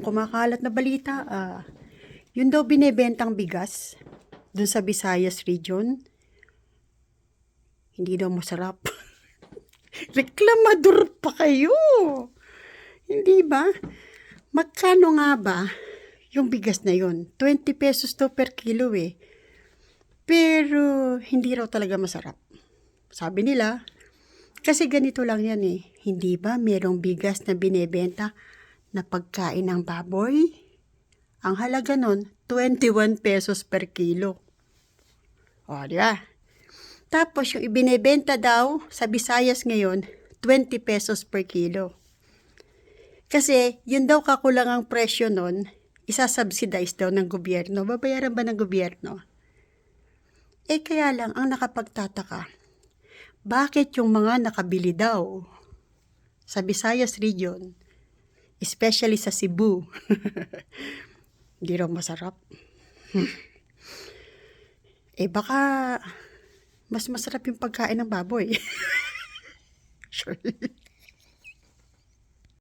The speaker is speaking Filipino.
kumakalat na balita, ah, yun daw binebentang bigas dun sa Visayas region. Hindi daw masarap. Reklamador pa kayo. Hindi ba? Magkano nga ba yung bigas na yun? 20 pesos to per kilo eh. Pero hindi raw talaga masarap. Sabi nila, kasi ganito lang yan eh. Hindi ba merong bigas na binebenta na pagkain ng baboy? Ang halaga nun, 21 pesos per kilo. O, di ba? Tapos yung ibinebenta daw sa Visayas ngayon, 20 pesos per kilo. Kasi yun daw kakulangang presyo nun, isasubsidize daw ng gobyerno. Babayaran ba ng gobyerno? Eh kaya lang, ang nakapagtataka, bakit yung mga nakabili daw sa Visayas region, especially sa Cebu, hindi raw masarap. eh baka mas masarap yung pagkain ng baboy. Sure.